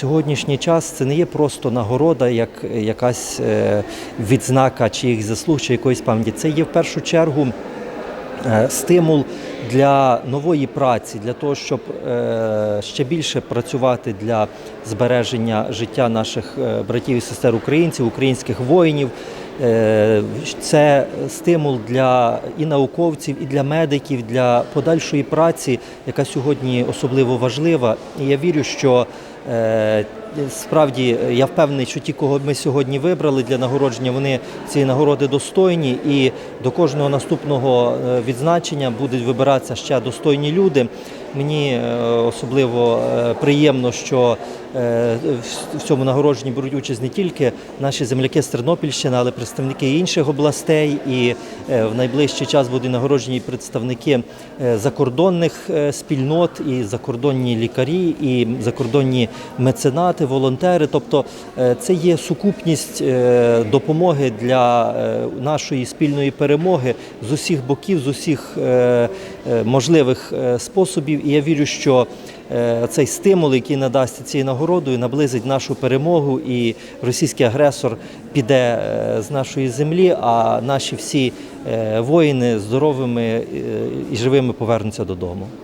сьогоднішній час це не є просто нагорода, як якась е, відзнака чиїх заслуг чи якоїсь пам'яті. Це є в першу чергу е, стимул для нової праці, для того, щоб е, ще більше працювати для збереження життя наших братів і сестер українців, українських воїнів. Це стимул для і науковців, і для медиків, для подальшої праці, яка сьогодні особливо важлива. І я вірю, що справді я впевнений, що ті, кого ми сьогодні вибрали для нагородження, вони цієї нагороди достойні, і до кожного наступного е, відзначення будуть вибиратися ще достойні люди. Мені е, особливо е, приємно, що е, в- цьому нагородженні беруть участь не тільки наші земляки з Тернопільщини, але представники інших областей. І е, в найближчий час будуть нагороджені представники е, закордонних е, спільнот, і закордонні лікарі, і закордонні меценати, волонтери. Тобто е, це є сукупність е, допомоги для е, нашої спільної перемоги з усіх боків, з усіх можливих способів. І я вірю, що цей стимул, який надасться цією нагородою, наблизить нашу перемогу, і російський агресор піде з нашої землі, а наші всі воїни здоровими і живими повернуться додому.